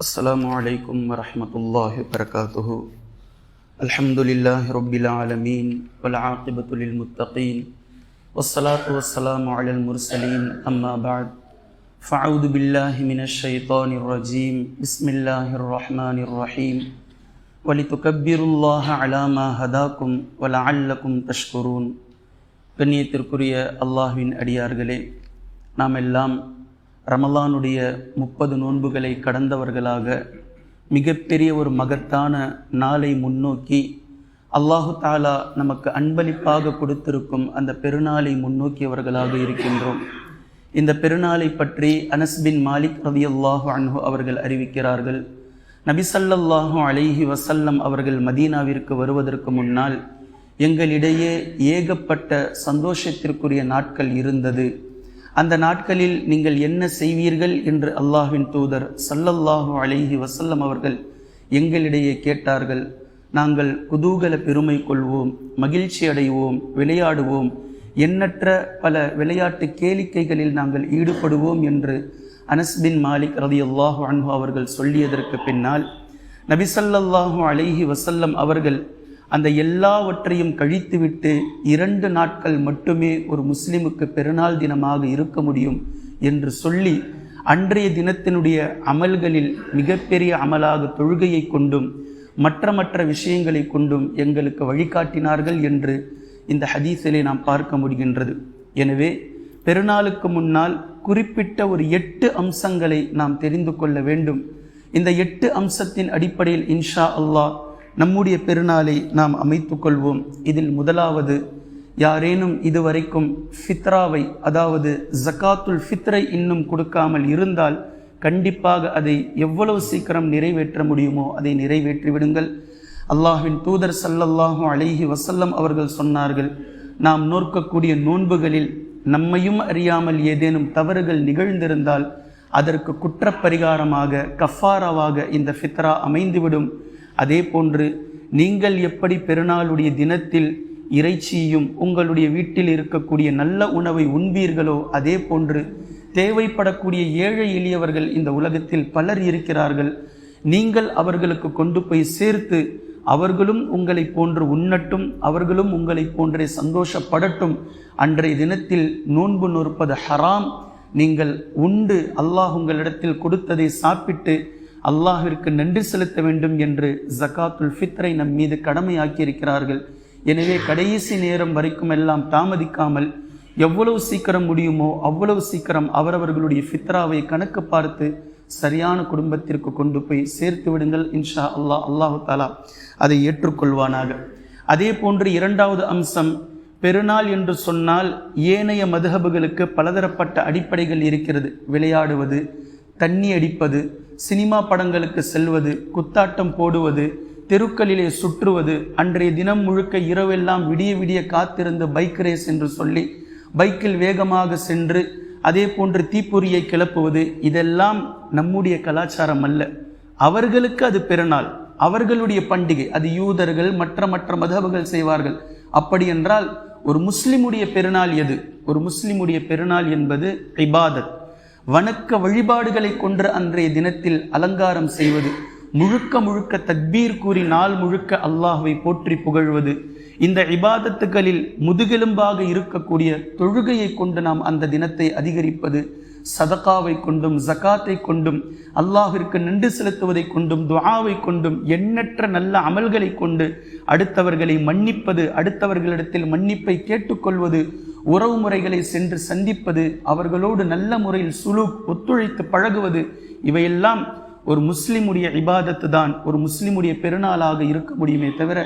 السلام عليكم ورحمة الله وبركاته الحمد لله رب العالمين والعاقبة للمتقين والصلاة والسلام على المرسلين أما بعد فأعوذ بالله من الشيطان الرجيم بسم الله الرحمن الرحيم ولتكبروا الله على ما هداكم ولعلكم تشكرون கண்ணியத்திற்குரிய அல்லாஹ்வின் அடியார்களே நாம் எல்லாம் ரமலானுடைய முப்பது நோன்புகளை கடந்தவர்களாக மிகப்பெரிய ஒரு மகத்தான நாளை முன்னோக்கி அல்லாஹு தாலா நமக்கு அன்பளிப்பாக கொடுத்திருக்கும் அந்த பெருநாளை முன்னோக்கியவர்களாக இருக்கின்றோம். இந்த பெருநாளை பற்றி அனஸ்பின் மாலிக் ரவி அல்லாஹு அன்ஹு அவர்கள் அறிவிக்கிறார்கள். நபிசல்லாஹு அலைஹி வசல்லம் அவர்கள் மதீனாவிற்கு வருவதற்கு முன்னால் எங்களிடையே ஏகப்பட்ட சந்தோஷத்திற்குரிய நாட்கள் இருந்தது. அந்த நாட்களில் நீங்கள் என்ன செய்வீர்கள் என்று அல்லாஹின் தூதர் சல்லல்லாஹு அலைஹி வசல்லம் அவர்கள் எங்களிடையே கேட்டார்கள். நாங்கள் குதூகல பெருமை கொள்வோம் மகிழ்ச்சி அடைவோம் விளையாடுவோம். எண்ணற்ற பல விளையாட்டு கேளிக்கைகளில் நாங்கள் ஈடுபடுவோம் என்று அனஸ் பின் மாலிக் ரதி அல்லாஹு அன்ஹு அவர்கள் சொல்லியதற்கு பின்னால் நபிசல்லாஹு அலைஹி வசல்லம் அவர்கள் அந்த எல்லாவற்றையும் கழித்துவிட்டு இரண்டு நாட்கள் மட்டுமே ஒரு முஸ்லிமுக்கு பெருநாள் தினமாக இருக்க முடியும் என்று சொல்லி அன்றைய தினத்தினுடைய அமல்களில் மிகப்பெரிய அமலாக தொழுகையை கொண்டும் மற்ற மற்ற விஷயங்களை கொண்டும் எங்களுக்கு வழிகாட்டினார்கள் என்று இந்த ஹதீஸிலே நாம் பார்க்க முடிகின்றது. எனவே பெருநாளுக்கு முன்னால் குறிப்பிட்ட ஒரு எட்டு அம்சங்களை நாம் தெரிந்து கொள்ள வேண்டும். இந்த எட்டு அம்சத்தின் அடிப்படையில் இன்ஷா அல்லாஹ் நம்முடைய பெருநாளை நாம் அமைத்து கொள்வோம். இதில் முதலாவது யாரேனும் இதுவரைக்கும் ஃபித்ராவை அதாவது ஜக்காத்துல் ஃபித்ரை இன்னும் கொடுக்காமல் இருந்தால் கண்டிப்பாக அதை எவ்வளவு சீக்கிரம் நிறைவேற்ற முடியுமோ அதை நிறைவேற்றி விடுங்கள். தூதர் சல்லல்லாஹு அலைஹி வசல்லம் அவர்கள் சொன்னார்கள் நாம் நோக்கக்கூடிய நோன்புகளில் நம்மையும் அறியாமல் ஏதேனும் தவறுகள் நிகழ்ந்திருந்தால் அதற்கு குற்றப்பரிகாரமாக கஃபாராவாக இந்த ஃபித்ரா அமைந்துவிடும். அதே போன்று நீங்கள் எப்படி பெருநாளுடைய தினத்தில் இறைச்சியும் உங்களுடைய வீட்டில் இருக்கக்கூடிய நல்ல உணவை உண்பீர்களோ அதே போன்று தேவைப்படக்கூடிய ஏழை எளியவர்கள் இந்த உலகத்தில் பலர் இருக்கிறார்கள். நீங்கள் அவர்களுக்கு கொண்டு போய் சேர்த்து அவர்களும் உங்களை போன்று உண்ணட்டும் அவர்களும் உங்களை போன்றே சந்தோஷப்படட்டும். அன்றைய தினத்தில் நோன்பு நொறுப்பது ஹராம். நீங்கள் உண்டு அல்லாஹ் உங்களிடத்தில் கொடுத்ததை சாப்பிட்டு அல்லாஹிற்கு நன்றி செலுத்த வேண்டும் என்று ஜக்காத்துல் ஃபித்ரை நம் மீது கடமையாக்கியிருக்கிறார்கள். எனவே கடைசி நேரம் வரைக்கும் எல்லாம் தாமதிக்காமல் எவ்வளவு சீக்கிரம் முடியுமோ அவ்வளவு சீக்கிரம் அவரவர்களுடைய ஃபித்ராவை கணக்கு பார்த்து சரியான குடும்பத்திற்கு கொண்டு போய் சேர்த்து விடுங்கள் இன்ஷா அல்லாஹ். அல்லாஹு தாலா அதை ஏற்றுக்கொள்வானாக. அதே போன்று இரண்டாவது அம்சம் பெருநாள் என்று சொன்னால் ஏனைய மதுஹபுகளுக்கு பலதரப்பட்ட அடிப்படைகள் இருக்கிறது. விளையாடுவது தண்ணி அடிப்பது சினிமா படங்களுக்கு செல்வது குத்தாட்டம் போடுவது தெருக்களிலே சுற்றுவது அன்றைய தினம் முழுக்க இரவெல்லாம் விடிய விடிய காத்திருந்து பைக் ரேஸ் என்று சொல்லி பைக்கில் வேகமாக சென்று அதே போன்று தீப்பொறியை கிளப்புவது இதெல்லாம் நம்முடைய கலாச்சாரம் அல்ல. அவர்களுக்கு அது பெருநாள் அவர்களுடைய பண்டிகை. அது யூதர்கள் மற்ற மற்ற மதபுகள் செய்வார்கள். அப்படி என்றால் ஒரு முஸ்லிமுடைய பெருநாள் எது? ஒரு முஸ்லிமுடைய பெருநாள் என்பது இபாதத். வணக்க வழிபாடுகளை கொன்று அன்றைய தினத்தில் அலங்காரம் செய்வது முழுக்க முழுக்க தத்பீர் கூறி நாள் முழுக்க அல்லாஹுவை போற்றி புகழ்வது இந்த இபாதத்துகளில் முதுகெலும்பாக இருக்கக்கூடிய தொழுகையை கொண்டு நாம் அந்த தினத்தை அதிகரிப்பது சதகாவை கொண்டும் ஜக்காத்தை கொண்டும் அல்லாஹிற்கு நன்றி செலுத்துவதை கொண்டும் துவாவை கொண்டும் எண்ணற்ற நல்ல அமல்களை கொண்டு அடுத்தவர்களை மன்னிப்பது அடுத்தவர்களிடத்தில் மன்னிப்பை கேட்டுக்கொள்வது உறவு முறைகளை சென்று சந்திப்பது அவர்களோடு நல்ல முறையில் சுழு ஒத்துழைத்து பழகுவது இவையெல்லாம் ஒரு முஸ்லிமுடைய இபாதத்து தான் ஒரு முஸ்லிமுடைய பெருநாளாக இருக்க முடியுமே தவிர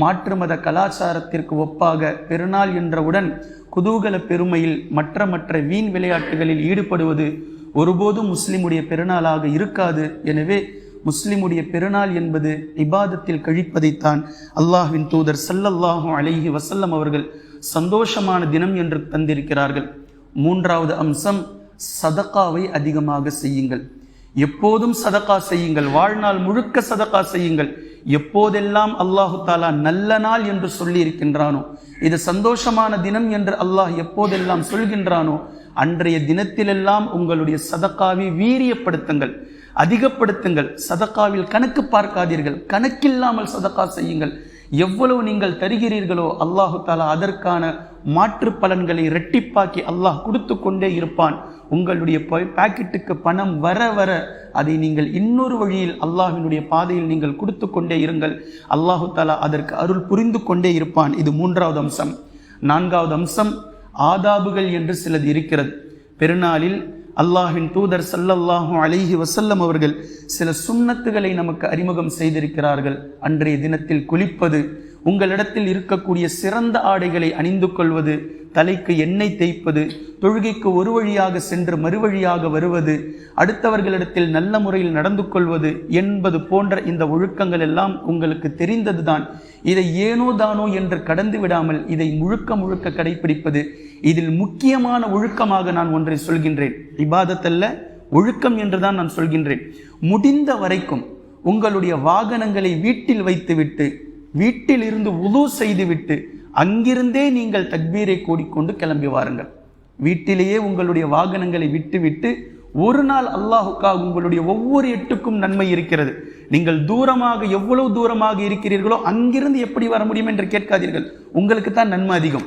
மாற்று மத கலாச்சாரத்திற்கு ஒப்பாக பெருநாள் என்றவுடன் குதூகல பெருமையில் மற்ற மற்ற வீண் விளையாட்டுகளில் ஈடுபடுவது ஒருபோதும் முஸ்லிமுடைய பெருநாளாக இருக்காது. எனவே முஸ்லிமுடைய பெருநாள் என்பது இபாதத்தில் கழிப்பதைத்தான் அல்லாஹ்வின் தூதர் சல்லல்லாஹு அலைஹி வசல்லம் அவர்கள் சந்தோஷமான தினம் என்று தந்திருக்கிறார்கள். மூன்றாவது அம்சம் சதக்காவை அதிகமாக செய்யுங்கள். எப்போதும் சதக்கா செய்யுங்கள். வாழ்நாள் முழுக்க சதக்கா செய்யுங்கள். எப்போதெல்லாம் அல்லாஹு தாலா நல்ல நாள் என்று சொல்லி இருக்கின்றானோ இது சந்தோஷமான தினம் என்று அல்லாஹ் எப்போதெல்லாம் சொல்கின்றானோ அன்றைய தினத்திலெல்லாம் உங்களுடைய சதக்காவை வீரியப்படுத்துங்கள் அதிகப்படுத்துங்கள். சதக்காவில் கணக்கு பார்க்காதீர்கள். கணக்கில்லாமல் சதக்கா செய்யுங்கள். எவ்வளவு நீங்கள் தருகிறீர்களோ அல்லாஹு தாலா அதற்கான மாற்று பலன்களை இரட்டிப்பாக்கி அல்லாஹ் கொடுத்து கொண்டே இருப்பான். உங்களுடைய பாக்கெட்டுக்கு பணம் வர வர அதை நீங்கள் இன்னொரு வழியில் அல்லாஹினுடைய பாதையில் நீங்கள் கொடுத்து கொண்டே இருங்கள். அல்லாஹு தாலா அதற்கு அருள் புரிந்து கொண்டே இருப்பான். இது மூன்றாவது அம்சம். நான்காவது அம்சம் ஆதாபுகள் என்று சிலது இருக்கிறது. பெருநாளில் அல்லாஹின் தூதர் சல்லல்லாஹும் அலிஹி வசல்லம் அவர்கள் சில சுண்ணத்துகளை நமக்கு அறிமுகம் செய்திருக்கிறார்கள். அன்றைய தினத்தில் குளிப்பது உங்களிடத்தில் இருக்கக்கூடிய சிறந்த ஆடைகளை அணிந்து கொள்வது தலைக்கு எண்ணெய் தேய்ப்பது தொழுகைக்கு ஒரு வழியாக சென்று மறுவழியாக வருவது அடுத்தவர்களிடத்தில் நல்ல முறையில் நடந்து கொள்வது என்பது போன்ற இந்த ஒழுக்கங்கள் எல்லாம் உங்களுக்கு தெரிந்ததுதான். இதை ஏனோ தானோ என்று கடந்து விடாமல் இதை முழுக்க முழுக்க கடைபிடிப்பது இதில் முக்கியமான ஒழுக்கமாக நான் ஒன்றை சொல்கின்றேன். இபாதத்தல்ல ஒழுக்கம் என்றுதான் நான் சொல்கின்றேன். முடிந்த வரைக்கும் உங்களுடைய வாகனங்களை வீட்டில் வைத்துவிட்டு வீட்டில் இருந்து உது செய்துவிட்டு அங்கிருந்தே நீங்கள் தக்பீரை கூடிக்கொண்டு கிளம்பி வாருங்கள். வீட்டிலேயே உங்களுடைய வாகனங்களை விட்டுவிட்டு ஒரு நாள் அல்லாஹுக்காக உங்களுடைய ஒவ்வொரு எட்டுக்கும் நன்மை இருக்கிறது. நீங்கள் தூரமாக எவ்வளவு தூரமாக இருக்கிறீர்களோ அங்கிருந்து எப்படி வர முடியும் என்று கேட்காதீர்கள். உங்களுக்கு தான் நன்மை அதிகம்.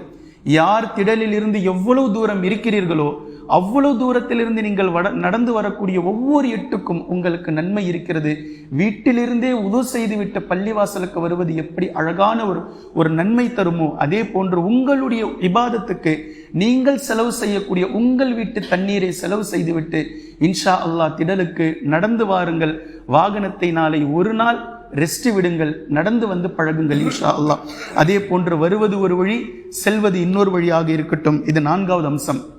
யார் திடலில் இருந்து எவ்வளவு தூரம் இருக்கிறீர்களோ அவ்வளவு தூரத்திலிருந்து நீங்கள் வட நடந்து வரக்கூடிய ஒவ்வொரு எட்டுக்கும் உங்களுக்கு நன்மை இருக்கிறது. வீட்டிலிருந்தே உது செய்துவிட்ட பள்ளிவாசலுக்கு வருவது எப்படி அழகான ஒரு ஒரு நன்மை தருமோ? அதே போன்று உங்களுடைய விவாதத்துக்கு நீங்கள் செலவு செய்யக்கூடிய உங்கள் வீட்டு தண்ணீரை செலவு செய்துவிட்டு இன்ஷா அல்லாஹ் திடலுக்கு நடந்து வாருங்கள். வாகனத்தை நாளை ஒரு நாள் ரெஸ்ட் விடுங்கள். நடந்து வந்து பழகுங்கள் இன்ஷா அல்லாஹ். அதே போன்று வருவது ஒரு வழி செல்வது இன்னொரு வழியாக இருக்கட்டும். இது நான்காவது அம்சம்.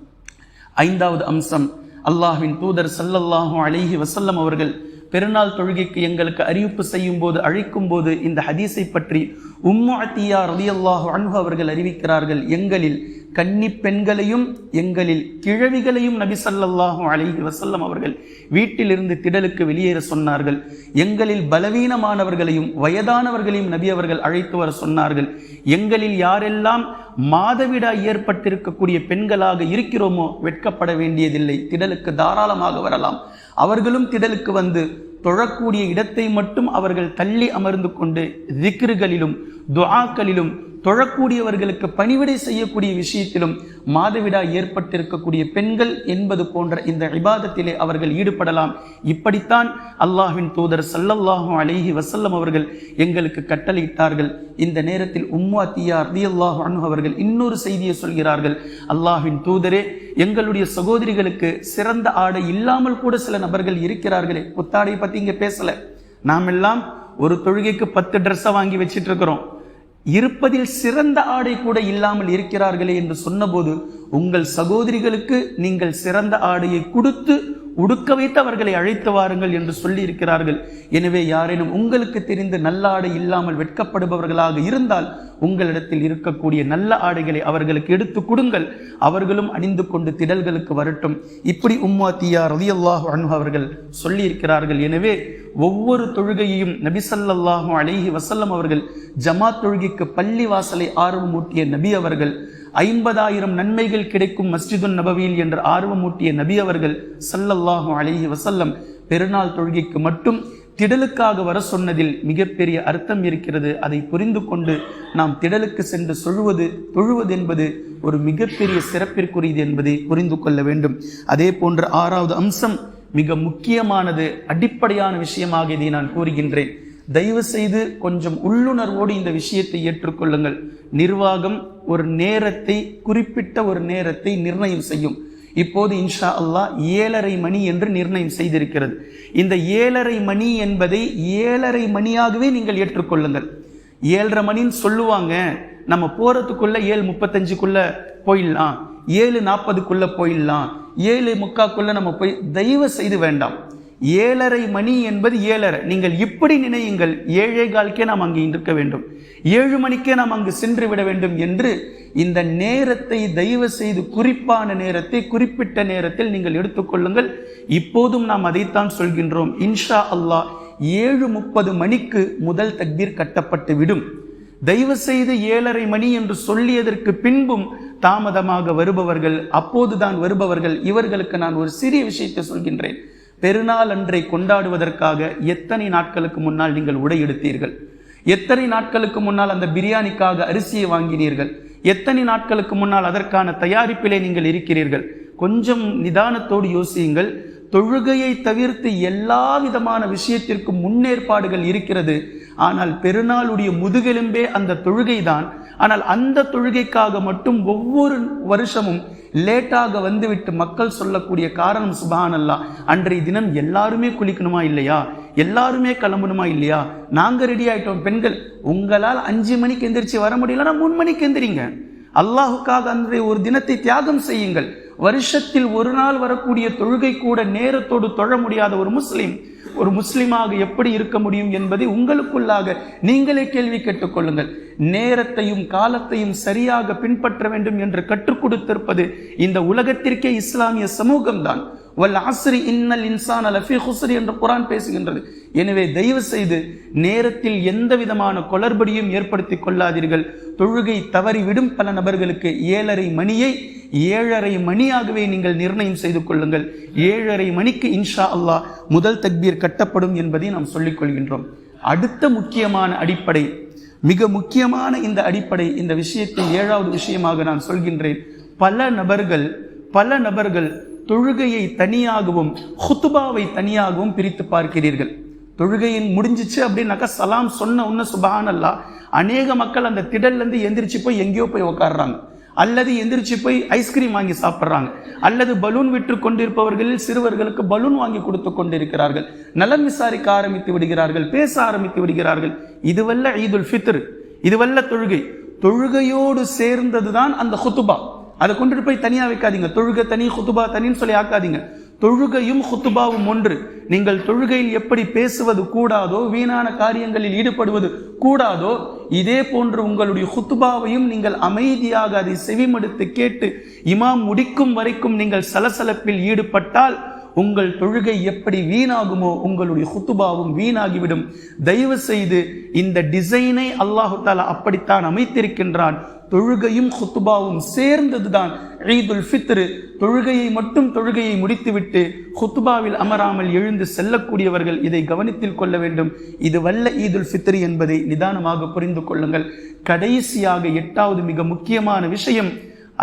ஐந்தாவது அம்சம். அல்லாஹ்வின் தூதர் சல்லல்லாஹூ அலைஹி வசல்லம் அவர்கள் பெருநாள் தொழுகைக்கு எங்களுக்கு அறிவிப்பு செய்யும் போது அழைக்கும் போது இந்த ஹதீஸை பற்றி உம்மு அத்தியா ரலியல்லாஹு அன்ஹு அவர்கள் அறிவிக்கிறார்கள். எங்களில் கன்னி பெண்களையும் எங்களில் கிழவிகளையும் நபி சல்லல்லாஹு அலைஹி வசல்லம் அவர்கள் வீட்டிலிருந்து திடலுக்கு வெளியேற சொன்னார்கள். எங்களில் பலவீனமானவர்களையும் வயதானவர்களையும் நபி அவர்கள் அழைத்து வர சொன்னார்கள். எங்களில் யாரெல்லாம் மாதவிடாய் ஏற்பட்டிருக்கக்கூடிய பெண்களாக இருக்கிறோமோ வெட்கப்பட வேண்டியதில்லை. திடலுக்கு தாராளமாக வரலாம். அவர்களும் திடலுக்கு வந்து தொழக்கூடிய இடத்தை மட்டும் அவர்கள் தள்ளி அமர்ந்து கொண்டு திக்ருகளிலும் துஆக்களிலும் தொழக்கூடியவர்களுக்கு பணிவிடை செய்யக்கூடிய விஷயத்திலும் மாதவிடா ஏற்பட்டிருக்கக்கூடிய பெண்கள் என்பது போன்ற இந்த விவாதத்திலே அவர்கள் ஈடுபடலாம். இப்படித்தான் அல்லாஹின் தூதர் சல்லல்லாஹு அலைஹி வசல்லம் அவர்கள் எங்களுக்கு கட்டளையிட்டார்கள். இந்த நேரத்தில் உம்மா தியா ரதி அல்லாஹ் அவர்கள் இன்னொரு செய்தியை சொல்கிறார்கள். அல்லாஹின் தூதரே எங்களுடைய சகோதரிகளுக்கு சிறந்த ஆடை இல்லாமல் கூட சில நபர்கள் இருக்கிறார்களே. புத்தாடை பற்றி இங்கே பேசலை. நாம் எல்லாம் ஒரு தொழுகைக்கு பத்து ட்ரெஸ்ஸை வாங்கி வச்சிட்டு இருக்கிறோம் இருப்பதில் சிறந்த ஆடை கூட இல்லாமல் இருக்கிறார்களே என்று சொன்னபோது உங்கள் சகோதரிகளுக்கு நீங்கள் சிறந்த ஆடையை கொடுத்து உடுக்க வைத்து அவர்களை அழைத்து வாருங்கள் என்று சொல்லி இருக்கிறார்கள் எனவே யாரேனும் உங்களுக்கு தெரிந்து நல்ல ஆடை இல்லாமல் வெட்கப்படுபவர்களாக இருந்தால் உங்களிடத்தில் இருக்கக்கூடிய நல்ல ஆடைகளை அவர்களுக்கு எடுத்து கொடுங்கள். அவர்களும் அணிந்து கொண்டு திடல்களுக்கு வரட்டும். இப்படி உம்மா தியா ரலியல்லாஹு அனு அவர்கள் சொல்லி இருக்கிறார்கள் எனவே ஒவ்வொரு தொழுகையையும் நபிசல்லாஹு அலைஹி வசல்லம் அவர்கள் ஜமாத் தொழுகைக்கு பள்ளி வாசலை ஆர்வமூட்டிய நபி அவர்கள் ஐம்பதாயிரம் நன்மைகள் கிடைக்கும் மஸ்ஜிதுன் நபவியில் என்று ஆர்வமூட்டிய நபி அவர்கள் சல்லல்லாஹு அலஹி வசல்லம் பெருநாள் தொழுகைக்கு மட்டும் திடலுக்காக வர சொன்னதில் மிகப்பெரிய அர்த்தம் இருக்கிறது. அதை புரிந்து கொண்டு நாம் திடலுக்கு சென்று சொல்வது தொழுவது என்பது ஒரு மிகப்பெரிய சிறப்பிற்குரியது என்பதை புரிந்து கொள்ள வேண்டும். அதே போன்ற ஆறாவது அம்சம் மிக முக்கியமானது அடிப்படையான விஷயமாக இதை நான் கூறுகின்றேன். தயவு செய்து கொஞ்சம் உள்ளுணர்வோடு இந்த விஷயத்தை ஏற்றுக்கொள்ளுங்கள். நிர்வாகம் ஒரு நேரத்தை குறிப்பிட்ட ஒரு நேரத்தை நிர்ணயம் செய்யும். இப்போது இன்ஷா அல்லாஹ் ஏழரை மணி என்று நிர்ணயம் செய்திருக்கிறது. இந்த ஏழரை மணி என்பதை ஏழரை மணியாகவே நீங்கள் ஏற்றுக்கொள்ளுங்கள். ஏழரை மணின்னு சொல்லுவாங்க. நம்ம போறதுக்குள்ள ஏழு முப்பத்தஞ்சுக்குள்ள போயிடலாம். ஏழு நாற்பதுக்குள்ள போயிடலாம். ஏழு முக்காக்குள்ள நம்ம போய் தயவு செய்து வேண்டாம். ஏழரை மணி என்பது ஏழரை. நீங்கள் இப்படி நினையுங்கள் ஏழே கால்க்கே நாம் அங்கு இருக்க வேண்டும். ஏழு மணிக்கே நாம் அங்கு சென்று விட வேண்டும் என்று இந்த நேரத்தை தயவு செய்து குறிப்பான நேரத்தை குறிப்பிட்ட நேரத்தில் நீங்கள் எடுத்துக்கொள்ளுங்கள் இப்போதும் நாம் அதைத்தான் சொல்கின்றோம். இன்ஷா அல்லாஹ் ஏழு முப்பது மணிக்கு முதல் தக்பீர் கட்டப்பட்டு விடும். தயவு செய்து ஏழரை மணி என்று சொல்லியதற்கு பின்பும் தாமதமாக வருபவர்கள் அப்போதுதான் வருபவர்கள் இவர்களுக்கு நான் ஒரு சிறிய விஷயத்தை சொல்கின்றேன். பெருநாள் அன்றை கொண்டாடுவதற்காக எத்தனை நாட்களுக்கு முன்னால் நீங்கள் உடை எடுத்தீர்கள்? எத்தனை நாட்களுக்கு முன்னால் அந்த பிரியாணிக்காக அரிசியை வாங்கினீர்கள்? எத்தனை நாட்களுக்கு முன்னால் அதற்கான தயாரிப்பிலே நீங்கள் இருக்கிறீர்கள்? கொஞ்சம் நிதானத்தோடு யோசியுங்கள். தொழுகையை தவிர்த்து எல்லா விதமான விஷயத்திற்கும் முன்னேற்பாடுகள் இருக்கிறது. ஆனால் பெருநாளுடைய முதுகெலும்பே அந்த தொழுகைதான். ஆனால் அந்த தொழுகைக்காக மட்டும் ஒவ்வொரு வருஷமும் லேட்டாக வந்துவிட்டு மக்கள் சொல்லக்கூடிய காரணம் சுபானல்லா அன்றைய தினம் எல்லாருமே குளிக்கணுமா இல்லையா? எல்லாருமே கிளம்பணுமா இல்லையா? நாங்கள் ரெடி ஆயிட்டோம். பெண்கள் உங்களால் அஞ்சு மணிக்கு எந்திரிச்சு வர முடியலன்னா மூணு மணிக்கு எந்திரிங்க. அல்லாஹுக்காக அன்றைய ஒரு தினத்தை தியாகம் செய்யுங்கள். வருஷத்தில் ஒரு நாள் வரக்கூடிய தொழுகை கூட நேரத்தோடு தொழ முடியாத ஒரு முஸ்லீம் ஒரு முஸ்லீமாக எப்படி இருக்க முடியும் என்பதை உங்களுக்குள்ளாக நீங்களே கேள்வி கேட்டுக்கொள்ளுங்கள் நேரத்தையும் காலத்தையும் சரியாக பின்பற்ற வேண்டும் என்று கற்றுக் கொடுத்திருப்பது இந்த உலகத்திற்கே இஸ்லாமிய சமூகம்தான். வல் ஆசிரி இன்னல் இன்சான் அலஃபி ஹுஸ்ரி என்று குரான் பேசுகின்றது. எனவே தயவு செய்து நேரத்தில் எந்த விதமான கொளர்படியும் ஏற்படுத்திக் கொள்ளாதீர்கள். தொழுகை தவறிவிடும் பல நபர்களுக்கு ஏழரை மணியை ஏழரை மணியாகவே நீங்கள் நிர்ணயம் செய்து கொள்ளுங்கள். ஏழரை மணிக்கு இன்ஷா அல்லாஹ் முதல் தக்பீர் கட்டப்படும் என்பதை நாம் சொல்லிக் கொள்கின்றோம். அடுத்த முக்கியமான அடிப்படை மிக முக்கியமான இந்த அடிப்படை இந்த விஷயத்தை ஏழாவது விஷயமாக நான் சொல்கின்றேன். பல நபர்கள் பல நபர்கள் தொழுகையை தனியாகவும் ஹுத்துபாவை தனியாகவும் பிரித்து பார்க்கிறீர்கள். தொழுகையின் முடிஞ்சிச்சு அப்படின்னாக்கா சலாம் சொன்ன உன்ன சுபஹானல்லா. அநேக மக்கள் அந்த திடல்லேருந்து எந்திரிச்சு போய் எங்கேயோ போய் உக்காடுறாங்க அல்லது எந்திரிச்சு போய் ஐஸ்கிரீம் வாங்கி சாப்பிட்றாங்க. அல்லது பலூன் விற்று கொண்டிருப்பவர்களில் சிறுவர்களுக்கு பலூன் வாங்கி கொடுத்து கொண்டிருக்கிறார்கள். நலன் விசாரிக்க ஆரம்பித்து விடுகிறார்கள் பேச ஆரம்பித்து விடுகிறார்கள். இதுவல்ல ஈதுல் ஃபித்ரு இதுவல்ல தொழுகை. தொழுகையோடு சேர்ந்தது தான் அந்த ஹுத்துபா அதை கொண்டுட்டு போய் தனியாக வைக்காதீங்க. தொழுகை தனி ஹுத்துபா தனின்னு சொல்லி ஆக்காதீங்க. தொழுகையும் ஹுத்துபாவும் ஒன்று. நீங்கள் தொழுகையில் எப்படி பேசுவது கூடாதோ வீணான காரியங்களில் ஈடுபடுவது கூடாதோ இதே போன்று உங்களுடைய ஹுத்துபாவையும் நீங்கள் அமைதியாக அதை செவிமடுத்து கேட்டு இமாம் முடிக்கும் வரைக்கும் நீங்கள் சலசலப்பில் ஈடுபட்டால் உங்கள் தொழுகை எப்படி வீணாகுமோ உங்களுடைய ஹுத்துபாவும் வீணாகிவிடும். தயவு செய்து இந்த டிசைனை அல்லாஹு தாலா அப்படித்தான் அமைத்திருக்கின்றான். தொழுகையும் ஹுத்துபாவும் சேர்ந்ததுதான் ஈதுல் ஃபித்ரு. தொழுகையை மட்டும் தொழுகையை முடித்துவிட்டு ஹுத்துபாவில் அமராமல் எழுந்து செல்லக்கூடியவர்கள் இதை கவனித்தில் கொள்ள வேண்டும். இது வல்ல ஈதுல் ஃபித்ரு என்பதை நிதானமாக புரிந்து கொள்ளுங்கள். கடைசியாக எட்டாவது மிக முக்கியமான விஷயம்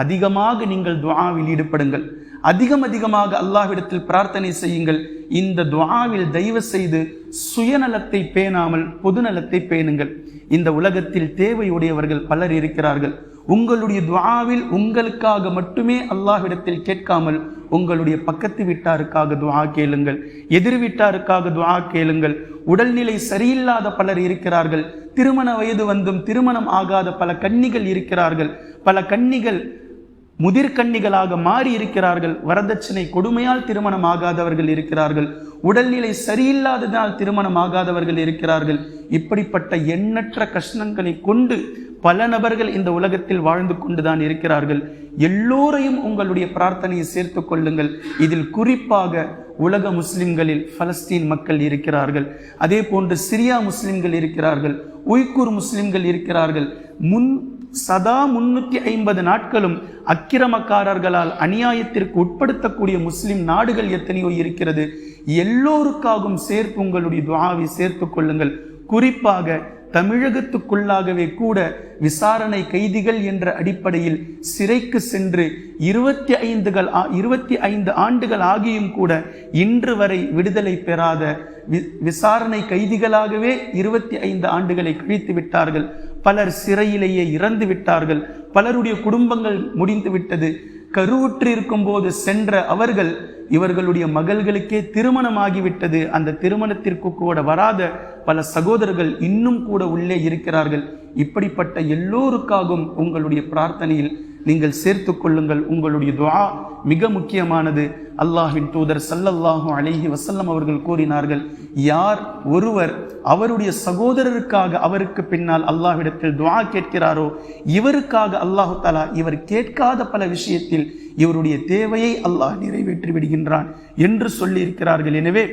அதிகமாக நீங்கள் துவாவில் ஈடுபடுங்கள். அதிகம் அதிகமாக அல்லாஹ்விடத்தில் பிரார்த்தனை செய்யுங்கள். இந்த துவாவில் தயவு செய்து சுயநலத்தை பேணாமல் பொதுநலத்தை பேணுங்கள். இந்த உலகத்தில் தேவையுடையவர்கள் பலர் இருக்கிறார்கள். உங்களுடைய துவாவில் உங்களுக்காக மட்டுமே அல்லாஹ்விடத்தில் கேட்காமல் உங்களுடைய பக்கத்து வீட்டாருக்காக துவா கேளுங்கள். எதிர் வீட்டாருக்காக துவா கேளுங்கள். உடல்நிலை சரியில்லாத பலர் இருக்கிறார்கள். திருமண வயது வந்தும் திருமணம் ஆகாத பல கன்னிகள் இருக்கிறார்கள். பல கன்னிகள் முதிர்கன்னிகளாக மாறி இருக்கிறார்கள். வரதட்சணை கொடுமையால் திருமணம் ஆகாதவர்கள் இருக்கிறார்கள். உடல்நிலை சரியில்லாததால் திருமணம் ஆகாதவர்கள் இருக்கிறார்கள். இப்படிப்பட்ட எண்ணற்ற கஷ்டங்களை கொண்டு பல நபர்கள் இந்த உலகத்தில் வாழ்ந்து கொண்டுதான் இருக்கிறார்கள். எல்லோரையும் உங்களுடைய பிரார்த்தனையை சேர்த்து கொள்ளுங்கள். இதில் குறிப்பாக உலக முஸ்லிம்களில் பலஸ்தீன் மக்கள் இருக்கிறார்கள். அதே போன்று சிரியா முஸ்லிம்கள் இருக்கிறார்கள். உய்கூர் முஸ்லிம்கள் இருக்கிறார்கள். முன் சதா முன்னூற்றி ஐம்பது நாட்களும் அக்கிரமக்காரர்களால் அநியாயத்திற்கு உட்படுத்தக்கூடிய முஸ்லிம் நாடுகள் எத்தனையோ இருக்கிறது. எல்லோருக்காகவும் சேர்த்து உங்களுடைய துவாவை சேர்த்து கொள்ளுங்கள். குறிப்பாக தமிழகத்துக்குள்ளாகவே கூட விசாரணை கைதிகள் என்ற அடிப்படையில் சிறைக்கு சென்று இருபத்தி ஐந்துகள் இருபத்தி ஐந்து ஆண்டுகள் ஆகியும் கூட இன்று வரை விடுதலை பெறாத விசாரணை கைதிகளாகவே இருபத்தி ஐந்து ஆண்டுகளை கழித்து விட்டார்கள். பலர் சிறையிலேயே இறந்து விட்டார்கள். பலருடைய குடும்பங்கள் முடிந்து விட்டது. கருவுற்றிருக்கும் போது சென்ற அவர்கள் இவர்களுடைய மகள்களுக்கே திருமணமாகிவிட்டது. அந்த திருமணத்திற்கு கூட வராத பல சகோதரர்கள் இன்னும் கூட உள்ளே இருக்கிறார்கள். இப்படிப்பட்ட எல்லோருக்காகவும் உங்களுடைய பிரார்த்தனையில் நீங்கள் சேர்த்து கொள்ளுங்கள் உங்களுடைய துவா. மிக முக்கியமானது. அல்லாஹின் தூதர் சல்லல்லாஹு அலிஹி வசல்லம் அவர்கள் கூறினார்கள் யார் ஒருவர் அவருடைய சகோதரருக்காக அவருக்கு பின்னால் அல்லாஹ்விடத்தில் துவா கேட்கிறாரோ இவருக்காக அல்லாஹு தாலா இவர் கேட்காத பல விஷயத்தில் இவருடைய தேவையை அல்லாஹ் நிறைவேற்றி விடுகின்றான் என்று சொல்லியிருக்கிறார்கள். எனவே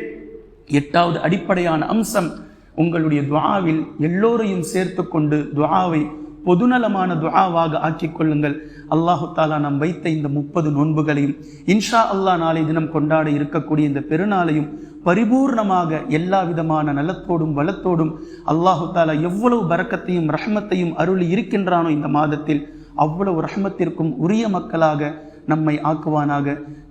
எட்டாவது அடிப்படையான அம்சம் உங்களுடைய துவாவில் எல்லோரையும் சேர்த்து கொண்டு துவாவை பொதுநலமான துஆவாக ஆக்கிக் கொள்ளுங்கள். அல்லாஹு தாலா நாம் வைத்த இந்த முப்பது நோன்புகளையும் இன்ஷா அல்லாஹ் நாளை தினம் கொண்டாட இருக்கக்கூடிய இந்த பெருநாளையும் பரிபூர்ணமாக எல்லா விதமான நலத்தோடும் வளத்தோடும் அல்லாஹு தாலா எவ்வளவு பறக்கத்தையும் ரஹமத்தையும் அருளி இருக்கின்றானோ இந்த மாதத்தில் அவ்வளவு ரஹமத்திற்கும் உரிய மக்களாக நம்மை ஆக்குவானாக.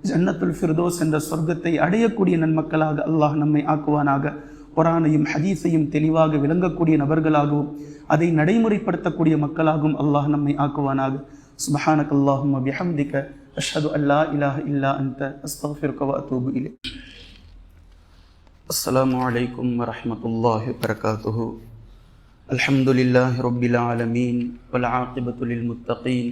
ஜன்னத்துல் ஃபிர்தோஸ் என்ற சொர்க்கத்தை அடையக்கூடிய நன்மக்களாக அல்லாஹ் நம்மை ஆக்குவானாக. குரானையும் ஹதீஸையும் தெளிவாக விளங்கக்கூடிய நபர்களாகவும் அதை நடைமுறைப்படுத்தக்கூடிய மக்களாகவும் அல்லாஹ் நம்மை ஆக்குவானாக சுபஹானக் அல்லாஹும் பிஹம்திக அஷ்ஹது அல்லா இலாஹ இல்லா அன்த அஸ்தக்ஃபிருக வ அத்தூபு இலைக் السلام عليكم ورحمة الله وبركاته الحمد لله رب العالمين والعاقبة للمتقين